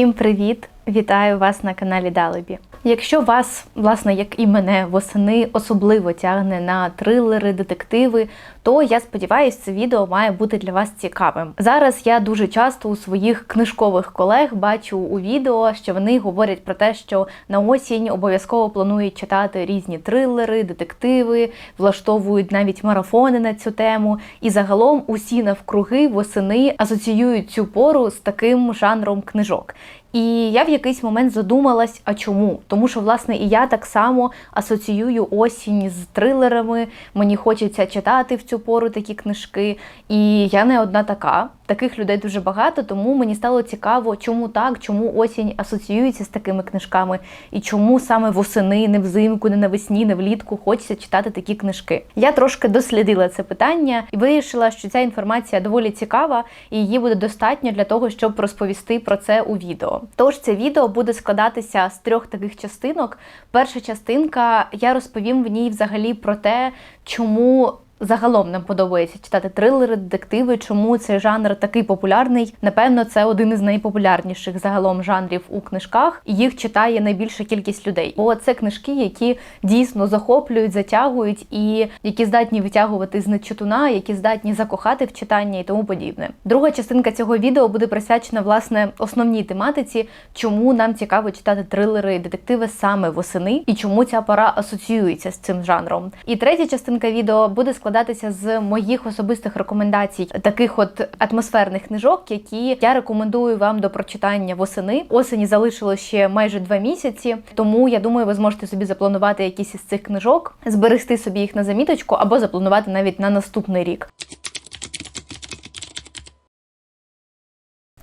Всім привіт! Вітаю вас на каналі Далебі. Якщо вас, власне, як і мене, восени особливо тягне на трилери, детективи, то я сподіваюся, це відео має бути для вас цікавим. Зараз я дуже часто у своїх книжкових колег бачу у відео, що вони говорять про те, що на осінь обов'язково планують читати різні трилери, детективи, влаштовують навіть марафони на цю тему. І загалом усі навкруги восени асоціюють цю пору з таким жанром книжок. І я в якийсь момент задумалась, а чому? Тому що, власне, і я так само асоціюю осінь з трилерами. Мені хочеться читати в цю пору такі книжки. І я не одна така. Таких людей дуже багато, тому мені стало цікаво, чому так, чому осінь асоціюється з такими книжками, і чому саме восени, не взимку, не навесні, не влітку хочеться читати такі книжки. Я трошки дослідила це питання і вирішила, що ця інформація доволі цікава, і її буде достатньо для того, щоб розповісти про це у відео. Тож це відео буде складатися з трьох таких частинок. Перша частинка я розповім в ній взагалі про те, чому. Загалом нам подобається читати трилери, детективи. Чому цей жанр такий популярний? Напевно, це один із найпопулярніших загалом жанрів у книжках. і Їх читає найбільша кількість людей. Бо це книжки, які дійсно захоплюють, затягують і які здатні витягувати з нечитуна, які здатні закохати в читання і тому подібне. Друга частинка цього відео буде присвячена власне основній тематиці, чому нам цікаво читати трилери і детективи саме восени, і чому ця пора асоціюється з цим жанром. І третя частинка відео буде складатися складатися з моїх особистих рекомендацій, таких от атмосферних книжок, які я рекомендую вам до прочитання восени. Осені залишило ще майже два місяці, тому я думаю, ви зможете собі запланувати якісь із цих книжок, зберегти собі їх на заміточку або запланувати навіть на наступний рік.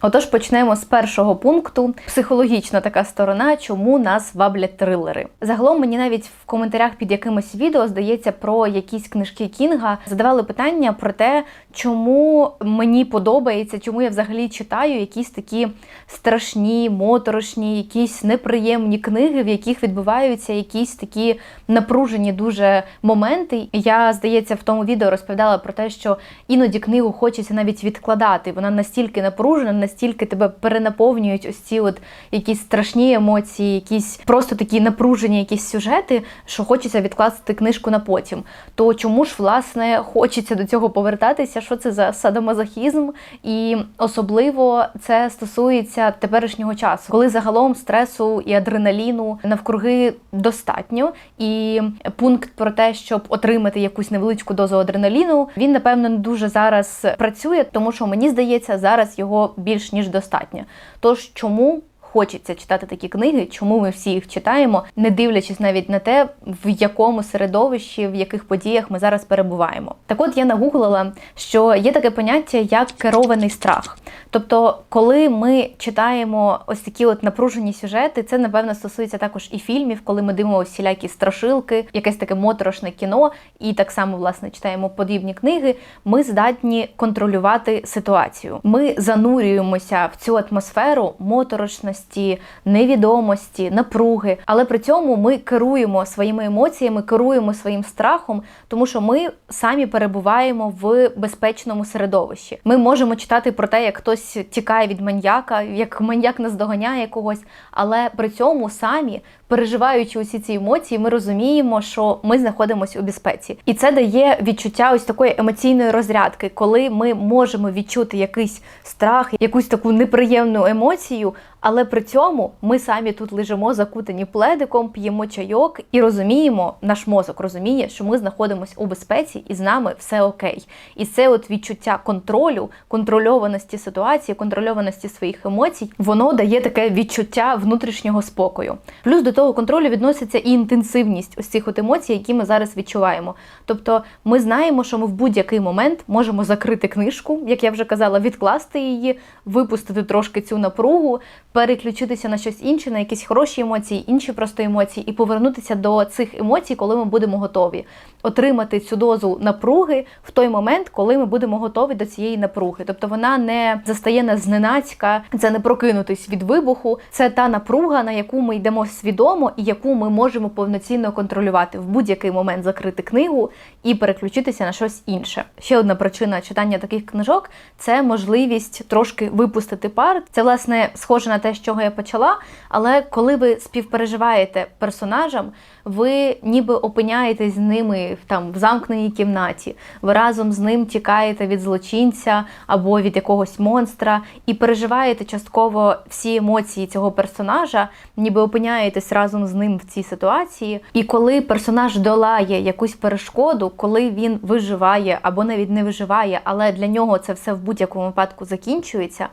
Отож, почнемо з першого пункту. Психологічна така сторона, чому нас ваблять трилери. Загалом мені навіть в коментарях під якимось відео здається про якісь книжки Кінга задавали питання про те, чому мені подобається, чому я взагалі читаю якісь такі страшні, моторошні, якісь неприємні книги, в яких відбуваються якісь такі напружені дуже моменти. Я, здається, в тому відео розповідала про те, що іноді книгу хочеться навіть відкладати. Вона настільки напружена настільки тебе перенаповнюють ось ці от якісь страшні емоції, якісь просто такі напружені, якісь сюжети, що хочеться відкласти книжку на потім. То чому ж власне хочеться до цього повертатися? Що це за садомазохізм? І особливо це стосується теперішнього часу, коли загалом стресу і адреналіну навкруги достатньо. І пункт про те, щоб отримати якусь невеличку дозу адреналіну, він напевно не дуже зараз працює, тому що мені здається, зараз його більш більш ніж достатньо. Тож чому хочеться читати такі книги, чому ми всі їх читаємо, не дивлячись навіть на те, в якому середовищі, в яких подіях ми зараз перебуваємо. Так от я нагуглила, що є таке поняття як керований страх. Тобто, коли ми читаємо ось такі от напружені сюжети, це напевно стосується також і фільмів, коли ми дивимося всілякі страшилки, якесь таке моторошне кіно, і так само власне читаємо подібні книги. Ми здатні контролювати ситуацію. Ми занурюємося в цю атмосферу моторошності нервозності, невідомості, напруги. Але при цьому ми керуємо своїми емоціями, керуємо своїм страхом, тому що ми самі перебуваємо в безпечному середовищі. Ми можемо читати про те, як хтось тікає від маньяка, як маньяк наздоганяє когось, але при цьому самі переживаючи усі ці емоції, ми розуміємо, що ми знаходимося у безпеці, і це дає відчуття ось такої емоційної розрядки, коли ми можемо відчути якийсь страх, якусь таку неприємну емоцію. Але при цьому ми самі тут лежимо закутані пледиком, п'ємо чайок і розуміємо, наш мозок розуміє, що ми знаходимося у безпеці і з нами все окей. І це от відчуття контролю, контрольованості ситуації, контрольованості своїх емоцій, воно дає таке відчуття внутрішнього спокою. Плюс до того контролю відноситься і інтенсивність ось цих от емоцій, які ми зараз відчуваємо. Тобто ми знаємо, що ми в будь-який момент можемо закрити книжку, як я вже казала, відкласти її, випустити трошки цю напругу, переключитися на щось інше, на якісь хороші емоції, інші просто емоції, і повернутися до цих емоцій, коли ми будемо готові. Отримати цю дозу напруги в той момент, коли ми будемо готові до цієї напруги. Тобто вона не застає нас зненацька, це не прокинутись від вибуху, це та напруга, на яку ми йдемо свідомо і яку ми можемо повноцінно контролювати в будь-який момент закрити книгу і переключитися на щось інше. Ще одна причина читання таких книжок це можливість трошки випустити пар. Це власне схоже на на те, з чого я почала. Але коли ви співпереживаєте персонажам, ви ніби опиняєтесь з ними там в замкненій кімнаті, ви разом з ним тікаєте від злочинця або від якогось монстра, і переживаєте частково всі емоції цього персонажа, ніби опиняєтесь разом з ним в цій ситуації. І коли персонаж долає якусь перешкоду, коли він виживає або навіть не виживає, але для нього це все в будь-якому випадку закінчується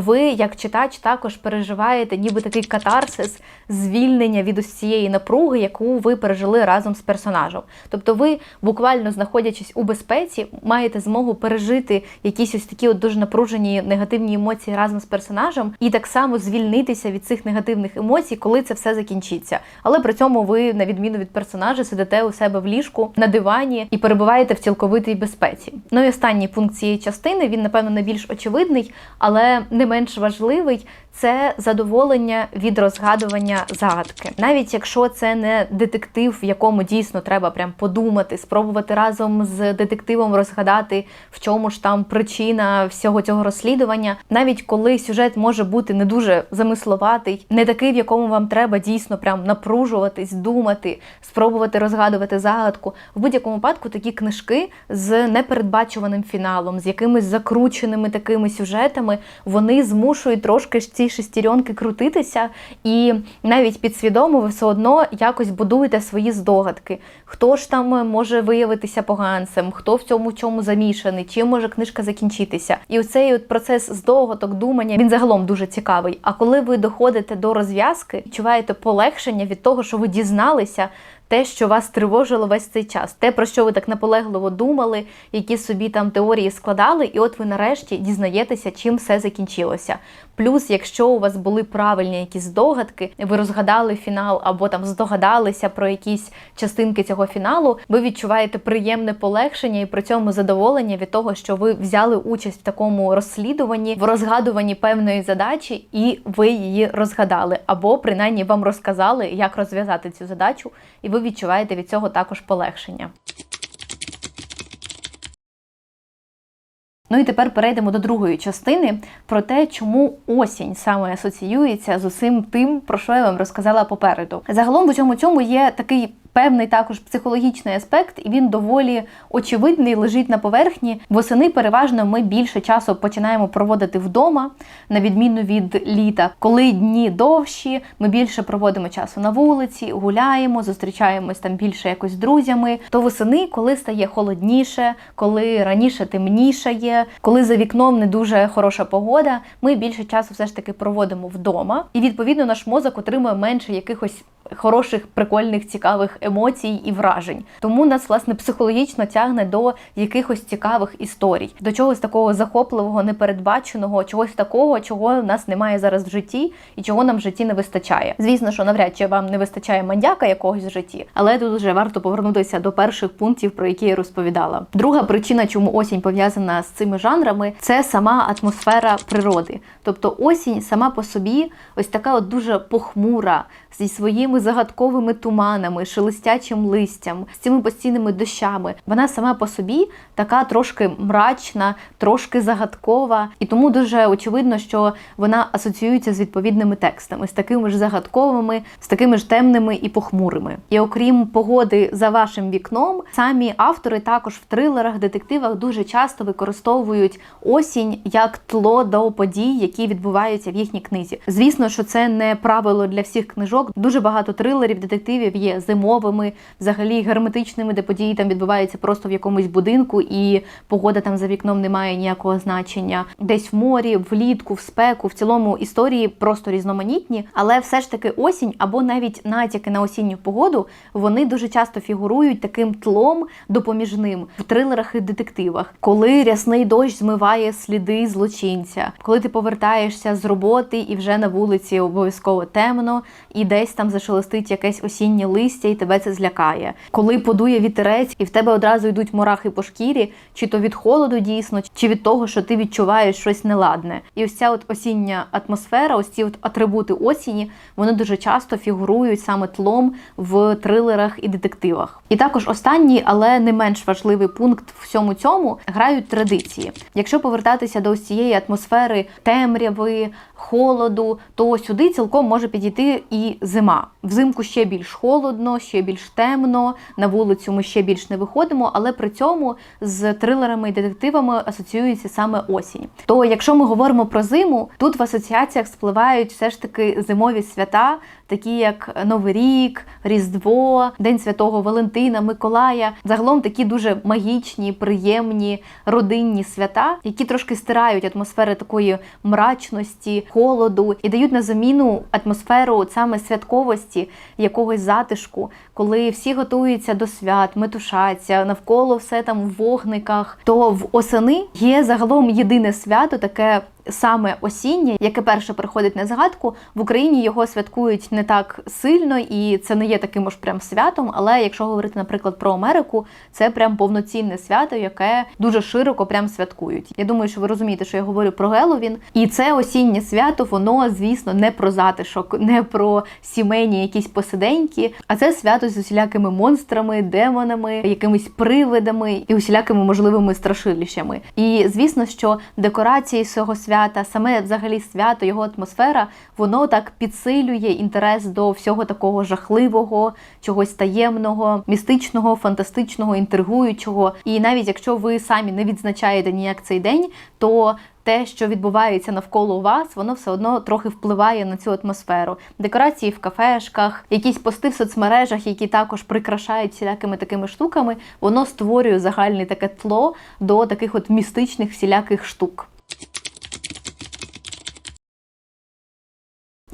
ви, як читач, також переживаєте, ніби такий катарсис, звільнення від ось цієї напруги, яку ви пережили разом з персонажем. Тобто, ви, буквально знаходячись у безпеці, маєте змогу пережити якісь ось такі от дуже напружені негативні емоції разом з персонажем, і так само звільнитися від цих негативних емоцій, коли це все закінчиться. Але при цьому ви, на відміну від персонажа, сидите у себе в ліжку на дивані і перебуваєте в цілковитій безпеці. Ну і останній пункт цієї частини він, напевно, найбільш очевидний, але не менш важливий це задоволення від розгадування загадки. Навіть якщо це не детектив, в якому дійсно треба прям подумати, спробувати разом з детективом розгадати, в чому ж там причина всього цього розслідування, навіть коли сюжет може бути не дуже замисловатий, не такий, в якому вам треба дійсно прям напружуватись, думати, спробувати розгадувати загадку. В будь-якому випадку такі книжки з непередбачуваним фіналом, з якимись закрученими такими сюжетами, вони змушують трошки ці шестеренки крутитися, і навіть підсвідомо ви все одно якось будуєте свої здогадки. Хто ж там може виявитися поганцем, хто в цьому чому замішаний, чим може книжка закінчитися. І оцей от процес здогадок, думання він загалом дуже цікавий. А коли ви доходите до розв'язки, відчуваєте полегшення від того, що ви дізналися те, що вас тривожило весь цей час, те, про що ви так наполегливо думали, які собі там теорії складали, і от ви нарешті дізнаєтеся, чим все закінчилося. Плюс, якщо у вас були правильні якісь здогадки, ви розгадали фінал або там здогадалися про якісь частинки цього фіналу, ви відчуваєте приємне полегшення і при цьому задоволення від того, що ви взяли участь в такому розслідуванні, в розгадуванні певної задачі, і ви її розгадали, або принаймні вам розказали, як розв'язати цю задачу, і ви відчуваєте від цього також полегшення. Ну і тепер перейдемо до другої частини про те, чому осінь саме асоціюється з усім тим, про що я вам розказала попереду. Загалом в цьому цьому є такий певний також психологічний аспект, і він доволі очевидний, лежить на поверхні. Восени переважно ми більше часу починаємо проводити вдома, на відміну від літа. Коли дні довші, ми більше проводимо часу на вулиці, гуляємо, зустрічаємось там більше якось з друзями. То восени, коли стає холодніше, коли раніше темніше є, коли за вікном не дуже хороша погода, ми більше часу все ж таки проводимо вдома, і відповідно наш мозок отримує менше якихось хороших, прикольних, цікавих емоцій і вражень. Тому нас власне психологічно тягне до якихось цікавих історій, до чогось такого захопливого, непередбаченого, чогось такого, чого в нас немає зараз в житті і чого нам в житті не вистачає. Звісно, що навряд чи вам не вистачає мандяка якогось в житті, але тут вже варто повернутися до перших пунктів, про які я розповідала. Друга причина, чому осінь пов'язана з цими жанрами, це сама атмосфера природи. Тобто осінь сама по собі, ось така от дуже похмура зі своїми загадковими туманами, шелестячим листям, з цими постійними дощами. Вона сама по собі така трошки мрачна, трошки загадкова, і тому дуже очевидно, що вона асоціюється з відповідними текстами, з такими ж загадковими, з такими ж темними і похмурими. І окрім погоди за вашим вікном, самі автори також в трилерах, детективах дуже часто використовують осінь як тло до подій, які відбуваються в їхній книзі. Звісно, що це не правило для всіх книжок книжок. Дуже багато трилерів, детективів є зимовими, взагалі герметичними, де події там відбуваються просто в якомусь будинку, і погода там за вікном не має ніякого значення. Десь в морі, влітку, в спеку, в цілому історії просто різноманітні, але все ж таки осінь або навіть натяки на осінню погоду вони дуже часто фігурують таким тлом допоміжним в трилерах і детективах, коли рясний дощ змиває сліди злочинця, коли ти повертаєшся з роботи і вже на вулиці обов'язково темно і десь там зашелестить якесь осіннє листя, і тебе це злякає. Коли подує вітерець, і в тебе одразу йдуть мурахи по шкірі, чи то від холоду дійсно, чи від того, що ти відчуваєш щось неладне. І ось ця от осіння атмосфера, ось ці от атрибути осені, вони дуже часто фігурують саме тлом в трилерах і детективах. І також останній, але не менш важливий пункт в всьому цьому грають традиції. Якщо повертатися до ось цієї атмосфери темряви, холоду, то сюди цілком може підійти і зима. Взимку ще більш холодно, ще більш темно. На вулицю ми ще більш не виходимо, але при цьому з трилерами і детективами асоціюється саме осінь. То якщо ми говоримо про зиму, тут в асоціаціях спливають все ж таки зимові свята, такі як Новий рік, Різдво, День Святого Валентина, Миколая. Загалом такі дуже магічні, приємні родинні свята, які трошки стирають атмосфери такої мрачності, холоду і дають на заміну атмосферу саме святковості, якогось затишку, коли всі готуються до свят, метушаться, навколо все там в вогниках. То в осени є загалом єдине свято, таке саме осіннє, яке перше приходить на згадку, в Україні його святкують не так сильно, і це не є таким аж прям святом. Але якщо говорити, наприклад, про Америку, це прям повноцінне свято, яке дуже широко прям святкують. Я думаю, що ви розумієте, що я говорю про Геловін. І це осіннє свято, воно, звісно, не про затишок, не про сімейні якісь посиденьки, а це свято з усілякими монстрами, демонами, якимись привидами і усілякими можливими страшилищами. І звісно, що декорації цього свята свята, саме взагалі свято, його атмосфера, воно так підсилює інтерес до всього такого жахливого, чогось таємного, містичного, фантастичного, інтригуючого. І навіть якщо ви самі не відзначаєте ніяк цей день, то те, що відбувається навколо вас, воно все одно трохи впливає на цю атмосферу. Декорації в кафешках, якісь пости в соцмережах, які також прикрашають всілякими такими штуками, воно створює загальне таке тло до таких от містичних всіляких штук.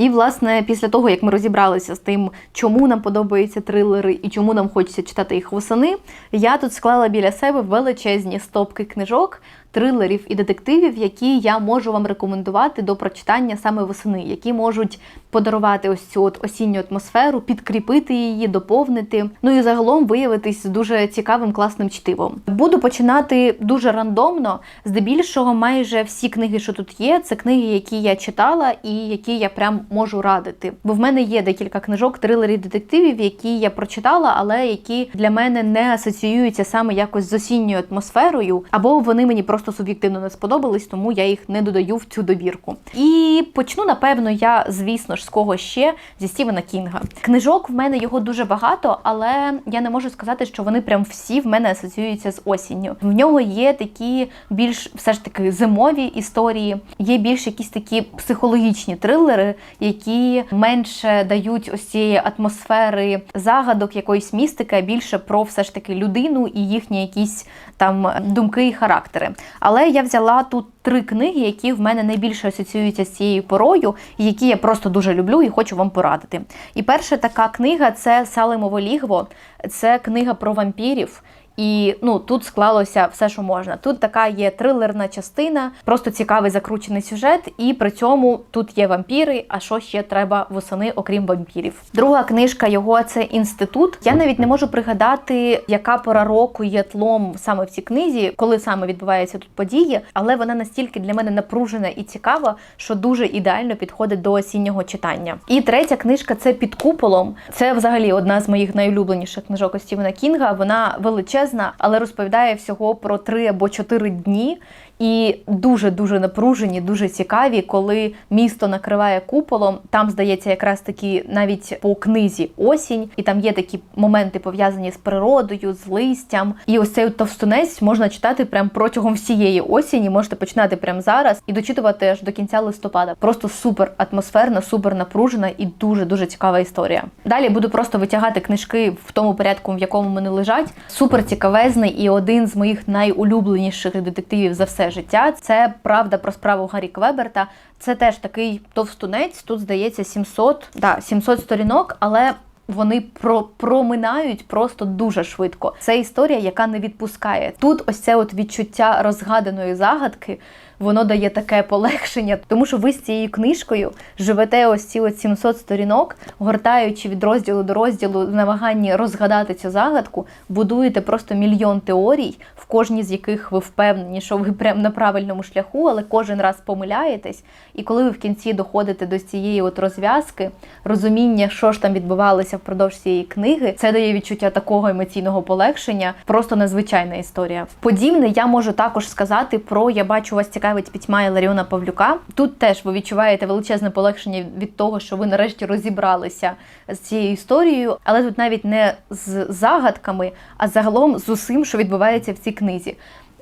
І, власне, після того, як ми розібралися з тим, чому нам подобаються трилери і чому нам хочеться читати їх восени, я тут склала біля себе величезні стопки книжок, трилерів і детективів, які я можу вам рекомендувати до прочитання саме восени, які можуть подарувати ось цю от осінню атмосферу, підкріпити її, доповнити. Ну і загалом виявитись дуже цікавим класним чтивом. Буду починати дуже рандомно. Здебільшого, майже всі книги, що тут є, це книги, які я читала і які я прям можу радити. Бо в мене є декілька книжок, трилерів, детективів, які я прочитала, але які для мене не асоціюються саме якось з осінньою атмосферою, або вони мені просто просто суб'єктивно не сподобались, тому я їх не додаю в цю добірку. І почну, напевно, я, звісно ж, з кого ще зі Стівена Кінга. Книжок в мене його дуже багато, але я не можу сказати, що вони прям всі в мене асоціюються з осінню. В нього є такі більш все ж таки зимові історії, є більш якісь такі психологічні трилери, які менше дають ось цієї атмосфери загадок, якоїсь містики, а більше про все ж таки людину і їхні якісь там думки і характери. Але я взяла тут три книги, які в мене найбільше асоціюються з цією порою, які я просто дуже люблю і хочу вам порадити. І перша така книга це Салимово лігво. Це книга про вампірів. І ну тут склалося все, що можна. Тут така є трилерна частина, просто цікавий закручений сюжет, і при цьому тут є вампіри. А що ще треба восени, окрім вампірів? Друга книжка його це інститут. Я навіть не можу пригадати, яка пора року є тлом саме в цій книзі, коли саме відбуваються тут події, але вона настільки для мене напружена і цікава, що дуже ідеально підходить до осіннього читання. І третя книжка це під куполом. Це взагалі одна з моїх найулюбленіших книжок Стівена Кінга. Вона величезна величезна, але розповідає всього про три або чотири дні, і дуже-дуже напружені, дуже цікаві, коли місто накриває куполом. Там здається, якраз таки навіть по книзі осінь, і там є такі моменти пов'язані з природою, з листям. І ось цей товстунець можна читати прям протягом всієї осені. Можете починати прямо зараз і дочитувати аж до кінця листопада. Просто супер атмосферна, супер напружена і дуже дуже цікава історія. Далі буду просто витягати книжки в тому порядку, в якому вони лежать. Супер цікавезний і один з моїх найулюбленіших детективів за все життя. Це правда про справу Гаррі Квеберта. Це теж такий товстунець. Тут здається 700, да, 700 сторінок, але. Вони про проминають просто дуже швидко. Це історія, яка не відпускає. Тут ось це от відчуття розгаданої загадки воно дає таке полегшення, тому що ви з цією книжкою живете ось ці от 700 сторінок, гортаючи від розділу до розділу в намаганні розгадати цю загадку, будуєте просто мільйон теорій, в кожній з яких ви впевнені, що ви прямо на правильному шляху, але кожен раз помиляєтесь. І коли ви в кінці доходите до цієї от розв'язки, розуміння, що ж там відбувалося впродовж цієї книги, це дає відчуття такого емоційного полегшення, просто незвичайна історія. Подібне я можу також сказати про я бачу вас цікавить пітьма Іларіона Павлюка. Тут теж ви відчуваєте величезне полегшення від того, що ви нарешті розібралися з цією історією, але тут навіть не з загадками, а загалом з усім, що відбувається в цій книзі.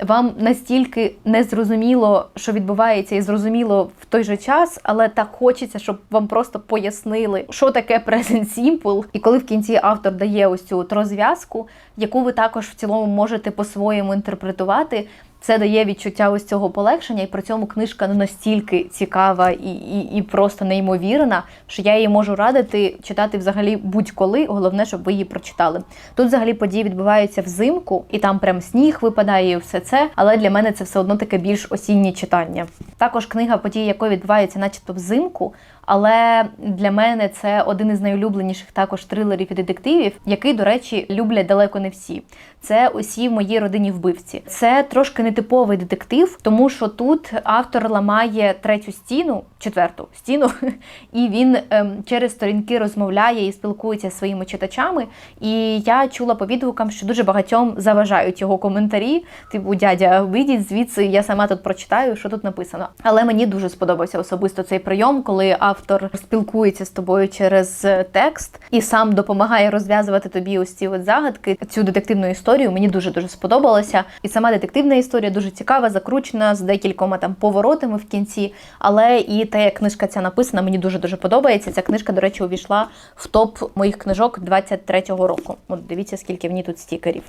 Вам настільки незрозуміло, що відбувається, і зрозуміло в той же час, але так хочеться, щоб вам просто пояснили, що таке present simple. І коли в кінці автор дає ось цю розв'язку, яку ви також в цілому можете по-своєму інтерпретувати. Це дає відчуття ось цього полегшення, і при цьому книжка ну, настільки цікава і, і, і просто неймовірна, що я її можу радити читати взагалі будь-коли. Головне, щоб ви її прочитали. Тут взагалі події відбуваються взимку, і там прям сніг випадає і все це. Але для мене це все одно таке більш осіннє читання. Також книга події, якої відбувається, начебто взимку. Але для мене це один із найулюбленіших також трилерів і детективів, який, до речі, люблять далеко не всі. Це усі в моїй родині вбивці. Це трошки нетиповий детектив, тому що тут автор ламає третю стіну, четверту стіну, і він ем, через сторінки розмовляє і спілкується зі своїми читачами. І я чула по відгукам, що дуже багатьом заважають його коментарі. Типу, дядя, вийдіть звідси, я сама тут прочитаю, що тут написано. Але мені дуже сподобався особисто цей прийом, коли автор спілкується з тобою через текст і сам допомагає розв'язувати тобі ось ці от загадки. Цю детективну історію мені дуже дуже сподобалося. І сама детективна історія дуже цікава, закручена з декількома там поворотами в кінці. Але і те, як книжка ця написана, мені дуже дуже подобається. Ця книжка, до речі, увійшла в топ моїх книжок 23-го року. От дивіться, скільки в ній тут стікерів.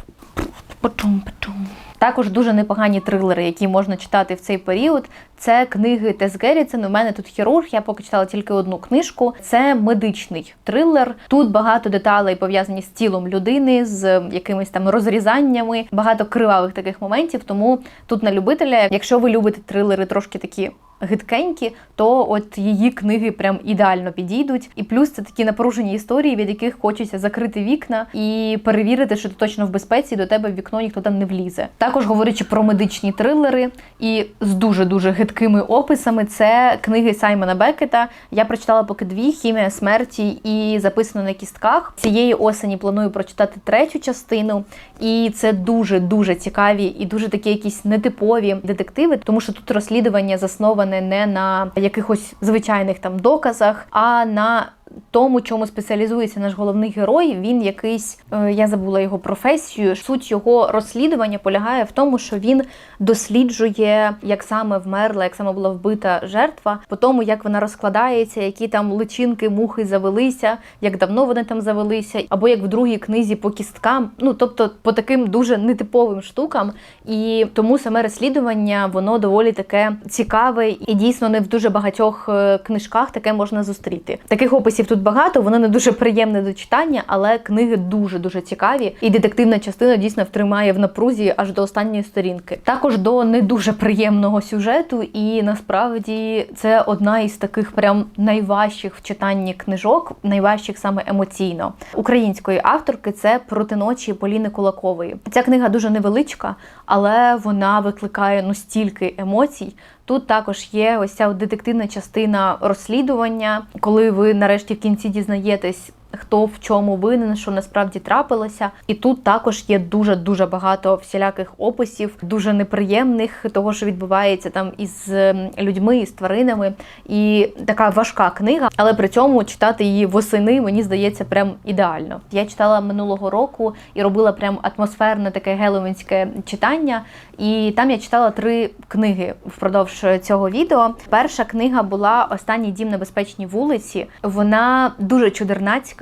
Пачум-пачум. Також дуже непогані трилери, які можна читати в цей період. Це книги Тес Геррітсен. У мене тут хірург. Я поки читала тільки одну книжку. Це медичний трилер. Тут багато деталей пов'язані з тілом людини, з якимись там розрізаннями, багато кривавих таких моментів. Тому тут на любителя, якщо ви любите трилери, трошки такі. Гидкенькі, то от її книги прям ідеально підійдуть. І плюс це такі напружені історії, від яких хочеться закрити вікна і перевірити, що ти точно в безпеці, до тебе в вікно ніхто там не влізе. Також говорячи про медичні трилери і з дуже дуже гидкими описами, це книги Саймона Бекета. Я прочитала поки дві хімія смерті і записано на кістках. Цієї осені планую прочитати третю частину, і це дуже дуже цікаві і дуже такі якісь нетипові детективи, тому що тут розслідування засноване не на якихось звичайних там доказах, а на тому, чому спеціалізується наш головний герой, він якийсь, е, я забула його професію. Суть його розслідування полягає в тому, що він досліджує, як саме вмерла, як саме була вбита жертва, по тому, як вона розкладається, які там личинки, мухи завелися, як давно вони там завелися, або як в другій книзі по кісткам. Ну тобто по таким дуже нетиповим штукам. І тому саме розслідування воно доволі таке цікаве і дійсно не в дуже багатьох е, книжках таке можна зустріти. Таких описів тут багато, воно не дуже приємне до читання, але книги дуже дуже цікаві, і детективна частина дійсно втримає в напрузі аж до останньої сторінки. Також до не дуже приємного сюжету, і насправді це одна із таких прям найважчих в читанні книжок, найважчих саме емоційно української авторки. Це проти ночі Поліни Кулакової. Ця книга дуже невеличка, але вона викликає ну стільки емоцій. Тут також є ось ця детективна частина розслідування, коли ви нарешті в кінці дізнаєтесь, хто в чому винен, що насправді трапилося. І тут також є дуже дуже багато всіляких описів, дуже неприємних того, що відбувається там із людьми, із тваринами. І така важка книга, але при цьому читати її восени мені здається прям ідеально. Я читала минулого року і робила прям атмосферне таке геловінське читання. І там я читала три книги впродовж цього відео. Перша книга була Останній дім на безпечній вулиці. Вона дуже чудернацька.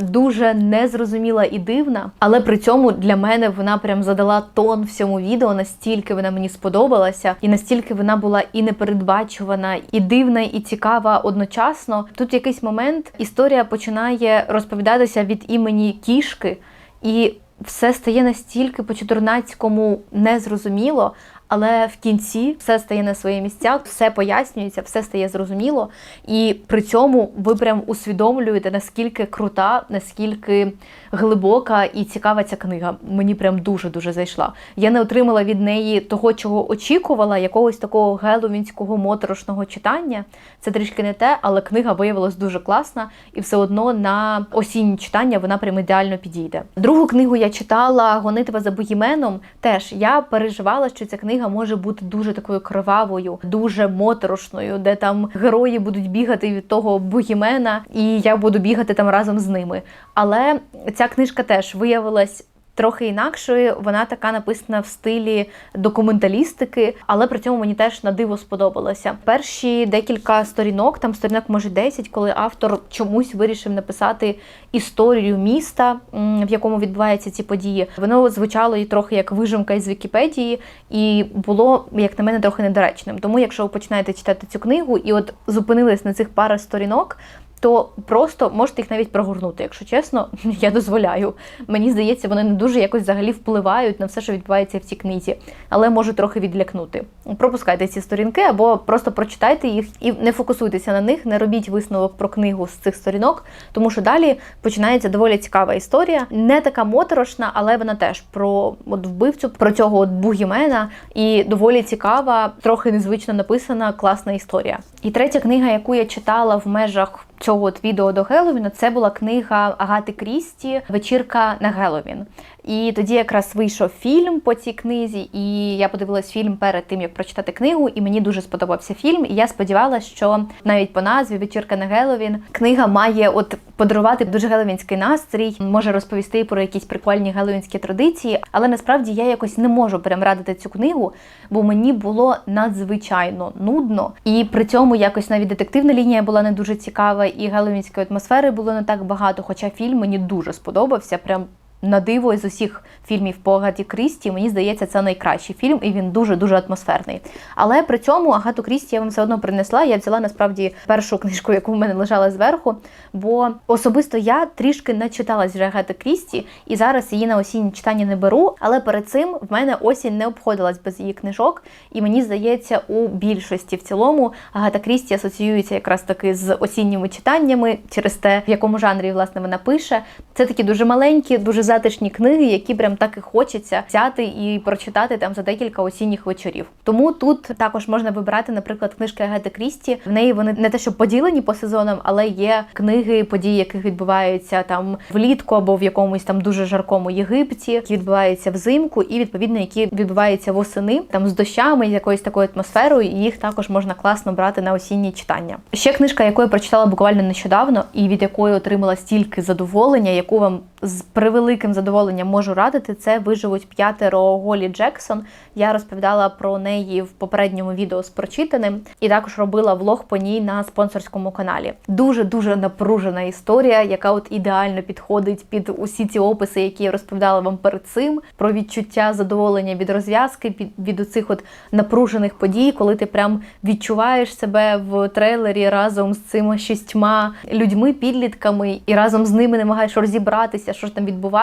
Дуже незрозуміла і дивна, але при цьому для мене вона прям задала тон всьому відео, настільки вона мені сподобалася, і настільки вона була і непередбачувана, і дивна, і цікава одночасно. Тут якийсь момент історія починає розповідатися від імені кішки, і все стає настільки по чудернацькому незрозуміло, але в кінці все стає на свої місця, все пояснюється, все стає зрозуміло, і при цьому ви прям усвідомлюєте, наскільки крута, наскільки глибока і цікава ця книга. Мені прям дуже дуже зайшла. Я не отримала від неї того, чого очікувала, якогось такого геловінського моторошного читання. Це трішки не те, але книга виявилась дуже класна, і все одно на осінні читання вона прям ідеально підійде. Другу книгу я читала Гонитва за Богіменом. Теж я переживала, що ця книга може бути дуже такою кривавою, дуже моторошною, де там герої будуть бігати від того богімена, і я буду бігати там разом з ними. Але ця книжка теж виявилась. Трохи інакшою, вона така написана в стилі документалістики, але при цьому мені теж на диво сподобалося. Перші декілька сторінок, там сторінок може 10, коли автор чомусь вирішив написати історію міста, в якому відбуваються ці події. Воно звучало і трохи як вижимка із Вікіпедії, і було, як на мене, трохи недоречним. Тому, якщо ви починаєте читати цю книгу і от зупинились на цих пара сторінок, то просто можете їх навіть прогорнути. Якщо чесно, я дозволяю. Мені здається, вони не дуже якось взагалі впливають на все, що відбувається в цій книзі, але можу трохи відлякнути. Пропускайте ці сторінки або просто прочитайте їх і не фокусуйтеся на них, не робіть висновок про книгу з цих сторінок, тому що далі починається доволі цікава історія. Не така моторошна, але вона теж про от вбивцю, про цього от бугімена, і доволі цікава, трохи незвично написана, класна історія. І третя книга, яку я читала в межах цього от відео до Геловіна, це була книга Агати Крісті Вечірка на Геловін. І тоді якраз вийшов фільм по цій книзі, і я подивилась фільм перед тим, як прочитати книгу, і мені дуже сподобався фільм. І я сподівалася, що навіть по назві Вечірка на Геловін книга має от подарувати дуже геловінський настрій, може розповісти про якісь прикольні геловінські традиції. Але насправді я якось не можу прям радити цю книгу, бо мені було надзвичайно нудно. І при цьому якось навіть детективна лінія була не дуже цікава, і геловінської атмосфери було не так багато. Хоча фільм мені дуже сподобався. Прям на диво із усіх фільмів по Агаті Крісті, мені здається, це найкращий фільм, і він дуже-дуже атмосферний. Але при цьому Агату Крісті я вам все одно принесла. Я взяла насправді першу книжку, яку в мене лежала зверху. Бо особисто я трішки начиталась вже Агати Крісті, і зараз її на осіннє читання не беру. Але перед цим в мене осінь не обходилась без її книжок. І мені здається, у більшості в цілому Агата Крісті асоціюється якраз таки з осінніми читаннями через те, в якому жанрі власне вона пише. Це такі дуже маленькі, дуже затишні книги, які прям так і хочеться взяти і прочитати там за декілька осінніх вечорів. Тому тут також можна вибирати, наприклад, книжки Агати Крісті. В неї вони не те, що поділені по сезонам, але є книги, події, яких відбуваються там влітку або в якомусь там дуже жаркому Єгипті, які відбуваються взимку, і відповідно які відбуваються восени, там з дощами, з якоюсь такою атмосферою. І їх також можна класно брати на осінні читання. Ще книжка, яку я прочитала буквально нещодавно, і від якої отримала стільки задоволення, яку вам з превеликим задоволенням можу радити. Це виживуть п'ятеро Голі Джексон. Я розповідала про неї в попередньому відео з прочитаним, і також робила влог по ній на спонсорському каналі. Дуже дуже напружена історія, яка от ідеально підходить під усі ці описи, які я розповідала вам перед цим. Про відчуття задоволення від розв'язки, від оцих от напружених подій, коли ти прям відчуваєш себе в трейлері разом з цими шістьма людьми, підлітками, і разом з ними намагаєш розібратися, що ж там відбувається,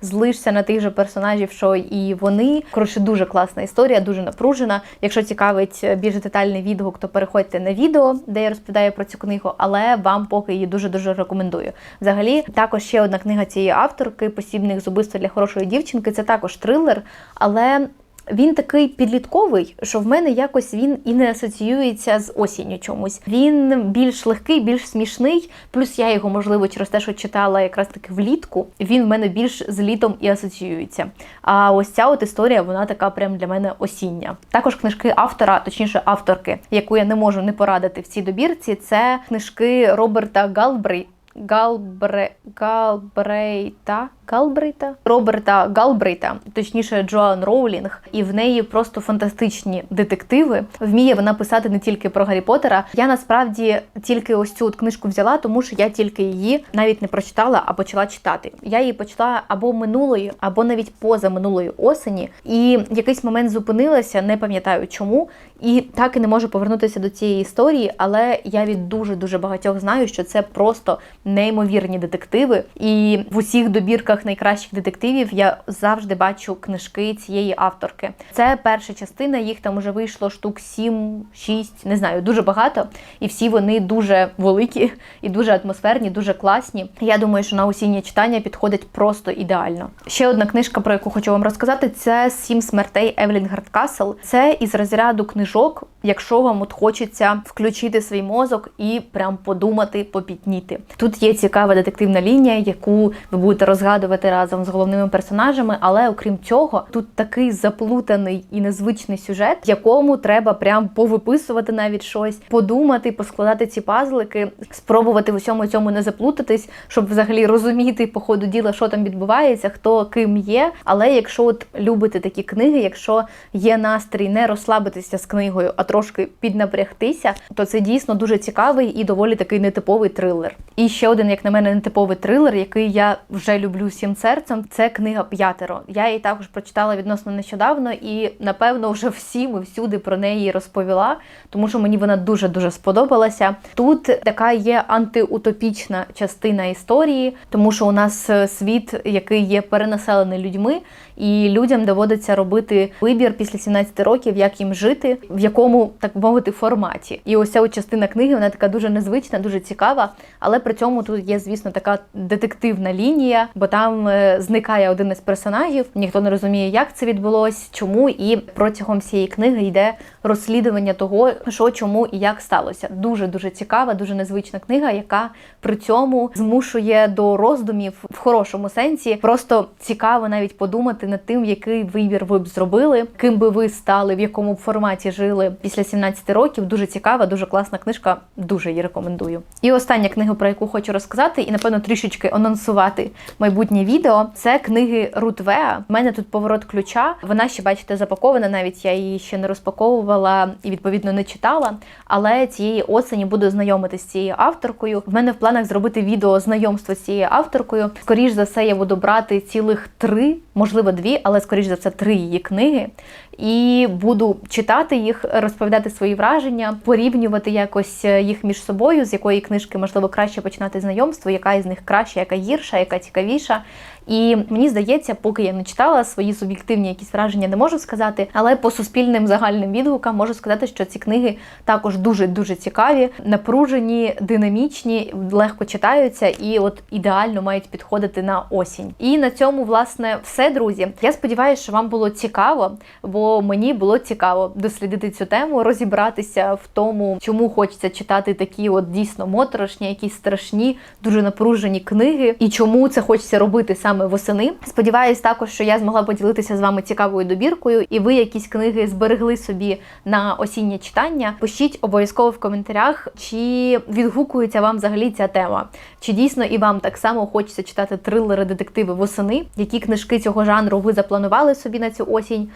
злишся на тих же персонажів, що і вони. Коротше, дуже класна історія, дуже напружена. Якщо цікавить більш детальний відгук, то переходьте на відео, де я розповідаю про цю книгу, але вам поки її дуже дуже рекомендую. Взагалі, також ще одна книга цієї авторки Посібник з убивства для хорошої дівчинки. Це також трилер, але він такий підлітковий, що в мене якось він і не асоціюється з осінню чомусь. Він більш легкий, більш смішний. Плюс я його, можливо, через те, що читала якраз таки влітку. Він в мене більш з літом і асоціюється. А ось ця от історія, вона така прям для мене осіння. Також книжки автора, точніше, авторки, яку я не можу не порадити в цій добірці, це книжки Роберта Галбрей. Галбре Галбрейта Галбрейта Роберта Галбрейта, точніше Джоан Роулінг, і в неї просто фантастичні детективи. Вміє вона писати не тільки про Гаррі Поттера. Я насправді тільки ось цю от книжку взяла, тому що я тільки її навіть не прочитала, а почала читати. Я її почала або минулої, або навіть поза минулої осені, і в якийсь момент зупинилася, не пам'ятаю чому, і так і не можу повернутися до цієї історії. Але я від дуже дуже багатьох знаю, що це просто неймовірні детективи, і в усіх добірках списках найкращих детективів я завжди бачу книжки цієї авторки. Це перша частина, їх там уже вийшло штук 7, 6, не знаю, дуже багато. І всі вони дуже великі і дуже атмосферні, дуже класні. Я думаю, що на осіннє читання підходить просто ідеально. Ще одна книжка, про яку хочу вам розказати, це Сім смертей Евелін Гардкасл. Це із розряду книжок, якщо вам от хочеться включити свій мозок і прям подумати, попітніти. Тут є цікава детективна лінія, яку ви будете розгадувати разом з головними персонажами. Але окрім цього, тут такий заплутаний і незвичний сюжет, якому треба прям повиписувати навіть щось, подумати, поскладати ці пазлики, спробувати в усьому цьому не заплутатись, щоб взагалі розуміти по ходу діла, що там відбувається, хто ким є. Але якщо от любите такі книги, якщо є настрій не розслабитися з книгою, а трошки піднапрягтися, то це дійсно дуже цікавий і доволі такий нетиповий трилер. І ще один, як на мене, нетиповий трилер, який я вже люблю всім серцем. Це книга П'ятеро. Я її також прочитала відносно нещодавно, і напевно вже всім і всюди про неї розповіла, тому що мені вона дуже дуже сподобалася. Тут така є антиутопічна частина історії, тому що у нас світ, який є перенаселений людьми, і людям доводиться робити вибір після 17 років, як їм жити, в якому так мовити форматі. І ось ця частина книги вона така дуже незвична, дуже цікава. Але при цьому тут є, звісно, така детективна лінія, бо там е, зникає один із персонажів. Ніхто не розуміє, як це відбулось, чому, і протягом всієї книги йде розслідування того, що чому і як сталося. Дуже дуже цікава, дуже незвична книга, яка при цьому змушує до роздумів в хорошому сенсі. Просто цікаво навіть подумати над тим, який вибір ви б зробили, ким би ви стали, в якому б форматі жили після 17 років. Дуже цікава, дуже класна книжка. Дуже її рекомендую. І остання книга, про яку хочу розказати, і напевно трішечки анонсувати майбутнє відео. Це книги Рут Веа. У мене тут поворот ключа. Вона ще, бачите, запакована. Навіть я її ще не розпаковувала і відповідно не читала. Але цієї осені буду знайомитися з цією авторкою. В мене в планах зробити відео знайомство з цією авторкою. Скоріш за все, я буду брати цілих три, можливо, дві, але скоріш за все, три її книги. І буду читати їх, розповідати свої враження, порівнювати якось е, їх між собою, з якої книжки можливо краще починати знайомство, яка із них краща, яка гірша, яка цікавіша. І мені здається, поки я не читала свої суб'єктивні якісь враження, не можу сказати, але по суспільним загальним відгукам можу сказати, що ці книги також дуже дуже цікаві, напружені, динамічні, легко читаються і от ідеально мають підходити на осінь. І на цьому власне все, друзі. Я сподіваюся, що вам було цікаво, бо мені було цікаво дослідити цю тему, розібратися в тому, чому хочеться читати такі, от дійсно моторошні, якісь страшні, дуже напружені книги, і чому це хочеться робити саме восени. Сподіваюсь, також що я змогла поділитися з вами цікавою добіркою, і ви якісь книги зберегли собі на осіннє читання. Пишіть обов'язково в коментарях, чи відгукується вам взагалі ця тема, чи дійсно і вам так само хочеться читати трилери, детективи восени, які книжки цього жанру ви запланували собі на цю осінь,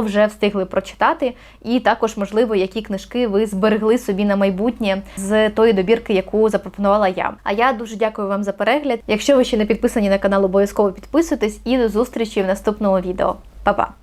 вже встигли прочитати. І також, можливо, які книжки ви зберегли собі на майбутнє з тої добірки, яку запропонувала я. А я дуже дякую вам за перегляд. Якщо ви ще не підписані на канал, обов'язково підписуйтесь і до зустрічі в наступному відео. Па-па!